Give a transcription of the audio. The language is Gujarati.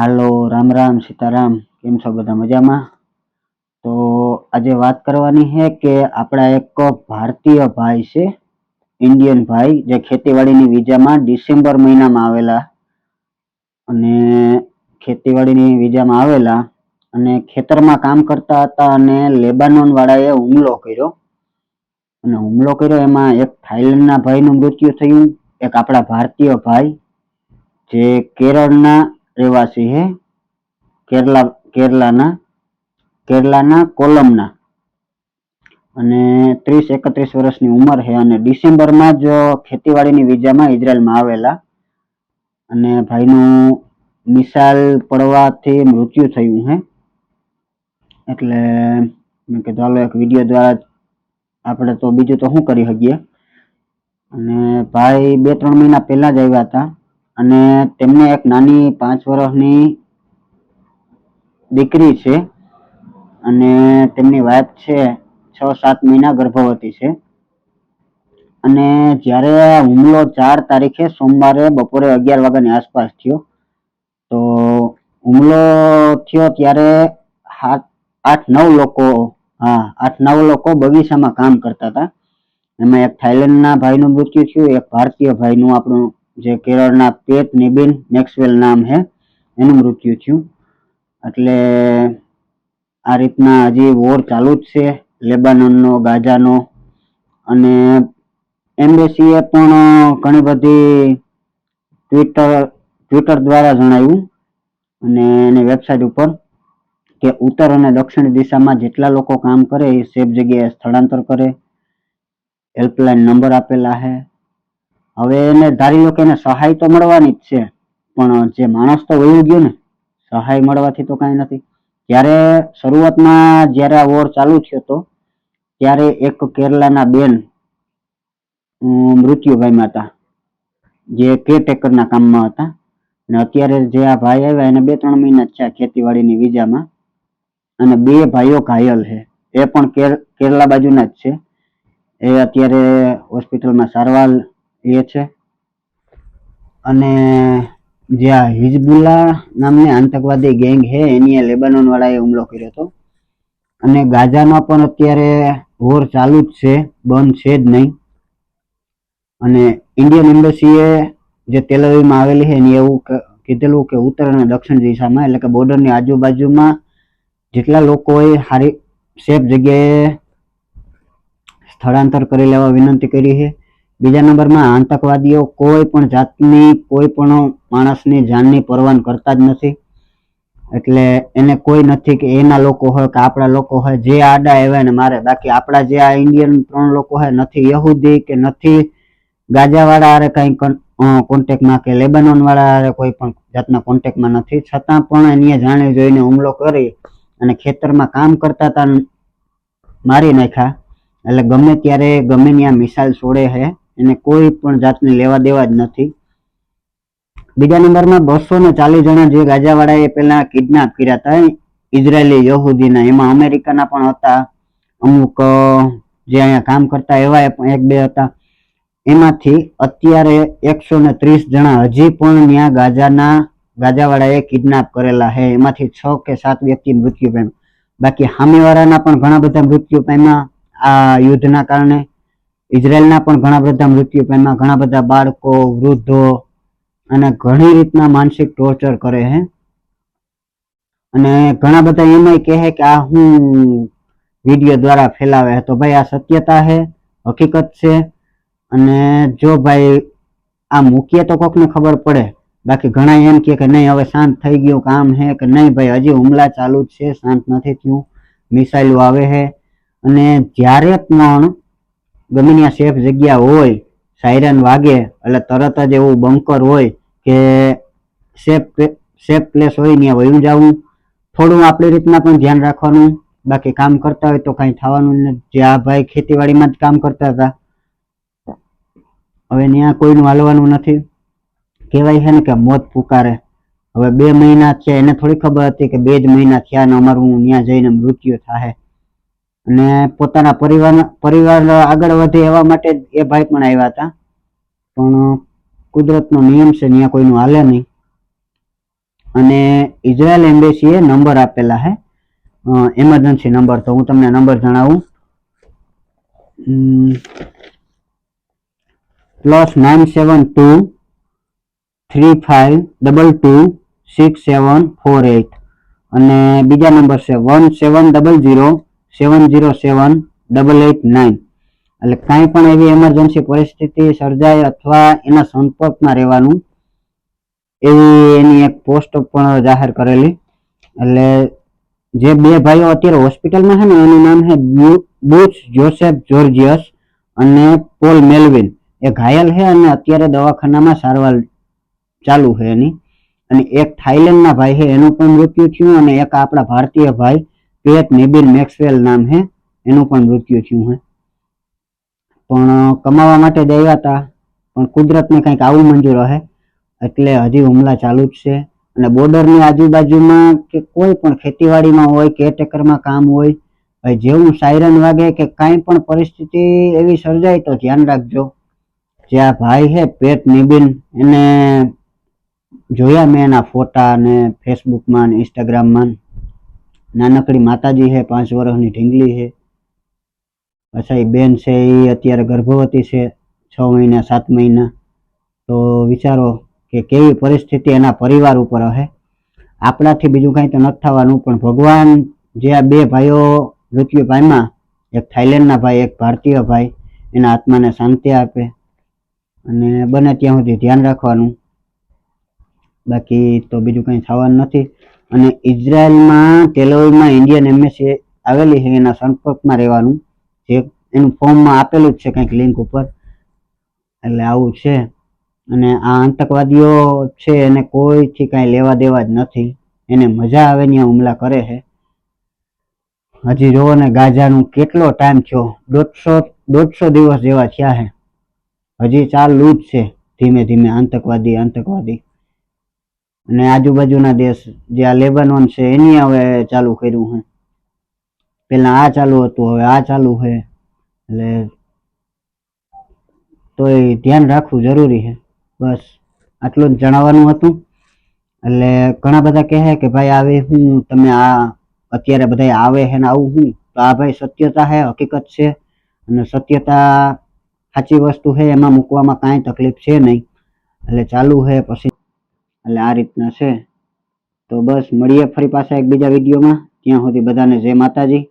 હાલો, રામ રામ, સીતારામ. કેમ છો બધા મજામાં? તો આજે વાત કરવાની છે કે આપણા એક ભારતીય ભાઈ છે, ઇન્ડિયન ભાઈ, જે ખેતીવાડીની વિઝામાં ડિસેમ્બર મહિનામાં આવેલા. અને ખેતીવાડીની વિઝામાં આવેલા અને ખેતરમાં કામ કરતા હતા અને લેબાનોન વાળાએ હુમલો કર્યો. અને હુમલો કર્યો એમાં એક થાઈલેન્ડના ભાઈનું મૃત્યુ થયું. એક આપણા ભારતીય ભાઈ, જે કેરળના રહેવાસી હે? કેરલા, કેરલાના કેરલાના કોલમના. અને ત્રીસ, એકત્રીસ વર્ષની ઉંમર છે અને ડિસેમ્બરમાં જ ખેતીવાડીની વિઝામાં ઇઝરાયલમાં આવેલા. અને ભાઈનું મિસાઇલ પડવાથી મૃત્યુ થયું છે એટલે મેં કીધું ચાલો એક વીડિયો દ્વારા આપણે તો બીજું તો શું કરી શકીએ? અને ભાઈ બે, ત્રણ મહિના પહેલા જ આવ્યા હતા. અને તેમને એક નાની પાંચ વર્ષની દીકરી છે અને તેમની વાઈફ છે છ સાત મહિના ગર્ભવતી છે. અને જ્યારે હુમલો ચાર તારીખે સોમવારે બપોરે અગિયાર વાગ્યાની આસપાસ થયો, તો હુમલો થયો ત્યારે સાત આઠ નવ લોકો, હા, આઠ નવ લોકો બગીચામાં કામ કરતા હતા. એમાં એક થાઈલેન્ડના ભાઈનું મૃત્યુ થયું, એક ભારતીય ભાઈનું આપણું જે કેરળના પેટ નિબિન મેક્સવેલ નામ છે એનું મૃત્યુ થયું. એટલે આ રીતના હજી વોર ચાલુ જ છે, લેબાનોનનો, ગાઝાનો, અને એમ્બેસીએ પણ ઘણી બધી ટ્વિટર ટ્વિટર દ્વારા જણાવ્યું, અને એની વેબસાઇટ ઉપર કે ઉત્તર અને દક્ષિણ દિશામાં જેટલા લોકો કામ કરે એ સેફ જગ્યાએ સ્થળાંતર કરે, હેલ્પલાઇન નંબર આપેલા છે હવે એને ધારી લો કે એને સહાય તો મળવાની જ છે, પણ જે માણસ તો વયું ગયો ને, સહાય મળવાથી તો કાંઈ નથી. ત્યારે શરૂઆતમાં જ્યારે આ વોર ચાલુ થયો હતો ત્યારે એક કેરલાના બેન મૃત્યુભાઈમાં હતા. જે કેરટેકરના કામમાં હતા. અને અત્યારે જે આ ભાઈ આવ્યા એને બે ત્રણ મહિના જ છે ખેતીવાડીની વિઝામાં અને બે ભાઈઓ ઘાયલ છે. એ પણ કેર, કેરલા બાજુના જ છે. એ અત્યારે હોસ્પિટલમાં સારવાર લે છે. અને જે આ હિઝબુલ્લા નામની આતંકવાદી ગેંગ છે, એની એ લેબાનોન વાળાએ હુમલો કર્યો હતો. અને ગાઝામાં પણ અત્યારે વોર ચાલુ જ છે, બંધ છે જ નહીં. અને ઇન્ડિયન એમ્બસીએ જે તેલવીમાં આવેલી છે, એની એવું કીધેલું કે ઉત્તર અને દક્ષિણ દિશામાં, એટલે કે બોર્ડરની આજુબાજુમાં જેટલા લોકોએ સારી સેફ જગ્યાએ સ્થળાંતર કરી લેવા વિનંતી કરી છે બીજા નંબરમાં, આતંકવાદીઓ કોઈ પણ જાતની, કોઈ પણ માણસની જાનની પરવાન કરતા જ નથી. એટલે એને કોઈ નથી કે એના લોકો હોય કે આપણા લોકો હોય, જે આડા આવ્યા ને મારે. બાકી આપણા જે આ ઇન્ડિયન ત્રણ લોકો હોય, નથી યહૂદી કે નથી ગાજાવાળા હારે કાંઈ કોન્ટેક્ટમાં કે લેબનોન વાળા હારે કોઈ પણ જાતના કોન્ટેક્ટમાં નથી. છતાં પણ એને જાણી જોઈને હુમલો કરી અને ખેતરમાં કામ કરતા હતા મારી નાખ્યા. એટલે ગમે ત્યારે ગમે ત્યાં મિસાઇલ છોડે છે એને કોઈ પણ જાતની લેવા દેવા જ નથી. બીજા નંબરમાં બસો ને ચાલીસ જણા જે ગાજાવાળાએ પહેલા કિડનેપ કર્યા હતા ઇઝરાયેલી યહૂદીના, એમાં અમેરિકાના પણ હતા. અમુક જે અહીંયા કામ કરતા એવા એક બે હતા. એમાંથી અત્યારે એકસો ને ત્રીસ જણા હજી પણ ત્યાં ગાજાના ગાજાવાળાએ કિડનેપ કરેલા છે. એમાંથી છ કે સાત વ્યક્તિ મૃત્યુ પામ્યા. બાકી સામેવાળાના પણ ઘણા બધા મૃત્યુ પામ્યા આ યુદ્ધના કારણે. ઇઝરાયલના પણ ઘણા બધા મૃત્યુ પામ્યા, ઘણા બધા બાળકો, વૃદ્ધો અને ઘણી રીતના માનસિક ટોર્ચર કરે છે અને ઘણા બધા એમાંય કહે કે આ હું વીડિયો દ્વારા ફેલાવે તો ભાઈ આ સત્યતા છે હકીકત છે. અને જો ભાઈ આ મૂકીએ તો કોકને ખબર પડે. બાકી ઘણા એમ કે નહીં, હવે શાંત થઈ ગયું, કામ છે કે નહીં ભાઈ? હજી હુમલા ચાલુ જ છે, શાંત નથી થયું. મિસાઇલો આવે છે અને જ્યારે પણ ગમે ત્યાં સેફ જગ્યા હોય સાયરન વાગે, એટલે તરત જ એવું બંકર હોય કે સેફ સેફ પ્લેસ હોય, ત્યાં વયું જવું. થોડું આપણી રીતના પણ ધ્યાન રાખવાનું. બાકી કામ કરતા હોય તો કાંઈ થવાનું નથી. જે આ ભાઈ ખેતીવાડીમાં જ કામ કરતા હતા. હવે ત્યાં કોઈનું હાલવાનું નથી. કહેવાય છે ને કે મોત પુકારે. હવે બે મહિના છે, એને થોડી ખબર હતી કે બે જ મહિના થયા ને અમારું ત્યાં જઈને મૃત્યુ થાય. અને પોતાના પરિવાર પરિવાર આગળ વધે એવા માટે એ ભાઈ પણ આવ્યા હતા. પણ કુદરતનો નિયમ છે ત્યાં કોઈનું હાલે નહીં. અને ઇઝરાયલ એમ્બેસીએ નંબર આપેલા છે એમરજન્સી નંબર, તો હું તમને નંબર જણાવું. Plus nine seven two three five double two six seven four eight અને બીજા નંબર છે one seven double zero seven zero seven double eight nine એટલે કાંઈ પણ એવી એમરજન્સી પરિસ્થિતિ સર્જાય અથવા એના સંપર્કમાં રહેવાનું, એવી એની એક પોસ્ટ પણ જાહેર કરેલી. એટલે જે બે ભાઈઓ અત્યારે હોસ્પિટલમાં છે ને, એનું નામ છે બુચ જોસેફ જોર્જિયસ અને પોલ મેલવિન. એ ઘાયલ છે અને અત્યારે દવાખાનામાં સારવાર ચાલુ છે એની. અને એક થાઈલેન્ડના ભાઈ છે, એનું પણ મૃત્યુ થયું અને એક આપણા ભારતીય ભાઈ પેટ નિબિન મેક્સવેલ નામ હે, એનું પણ મૃત્યુ થયું હે. પણ કમાવા માટે આવ્યા હતા પણ કુદરતને કંઈક આવું મંજૂર હે, એટલે હજી હુમલા ચાલુ જ છે. અને બોર્ડરની આજુબાજુમાં કે કોઈ પણ ખેતીવાડીમાં હોય કેરટેકરમાં કામ હોય જેવું સાયરન વાગે કે કાંઈ પણ પરિસ્થિતિ એવી સર્જાય તો ધ્યાન રાખજો. જે આ ભાઈ હે, પેટ નિબિન એને જોયા મેં એના ફોટા ને ફેસબુકમાં ને ઇન્સ્ટાગ્રામમાં. નાનકડી માતાજી છે, પાંચ વર્ષની ઢીંગલી છે. પછી બેન છે, એ અત્યારે ગર્ભવતી છે, છ મહિના, સાત મહિના. તો વિચારો કે કેવી પરિસ્થિતિ એના પરિવાર ઉપર હશે. આપણાથી બીજું કાંઈ તો નથી થવાનું, પણ ભગવાન જે આ બે ભાઈઓ મૃત્યુ પામ્યા, એક થાઈલેન્ડના ભાઈ, એક ભારતીય ભાઈ, એના આત્માને શાંતિ આપે. અને બને ત્યાં સુધી ધ્યાન રાખવાનું. બાકી તો બીજું કંઈ થવાનું નથી. અને ઇઝરાયલમાં તેલોઈમાં ઇન્ડિયન એમ્બેસી આવેલી છે, એના સંપર્કમાં રહેવાનું. જે એનું ફોર્મમાં આપેલું જ છે કંઈક લિંક ઉપર. એટલે આવું છે. અને આ આતંકવાદીઓ છે, એને કોઈથી કાંઈ લેવા દેવા જ નથી. એને મજા આવે ત્યાં હુમલા કરે છે. હજી જોવો ને ગાજાનું કેટલો ટાઈમ થયો. દોઢસો દોઢસો દિવસ જેવા થયા છે. હજી ચાલુ જ છે. ધીમે ધીમે આતંકવાદી આતંકવાદી. અને આજુબાજુના દેશ જે આ લેબનોન છે, એની હવે ચાલુ કર્યું છે. પેલા આ ચાલુ હતું, હવે આ ચાલુ છે. એટલે તો એ ધ્યાન રાખવું જરૂરી છે. બસ, આટલું જ જણાવવાનું હતું. એટલે ઘણા બધા કહે કે ભાઈ આવે હું, તમે આ અત્યારે બધા આવે છે ને આવું હું. તો આ ભાઈ સત્યતા છે, હકીકત છે. અને સત્યતા સાચી વસ્તુ છે, એમાં મૂકવામાં કાંઈ તકલીફ છે નહીં. એટલે ચાલુ છે, પછી એટલે આ રીતના છે. તો બસ, મળીએ ફરી પાછા એક બીજા વિડીયોમાં. ત્યાં સુધી બધાને જય માતાજી.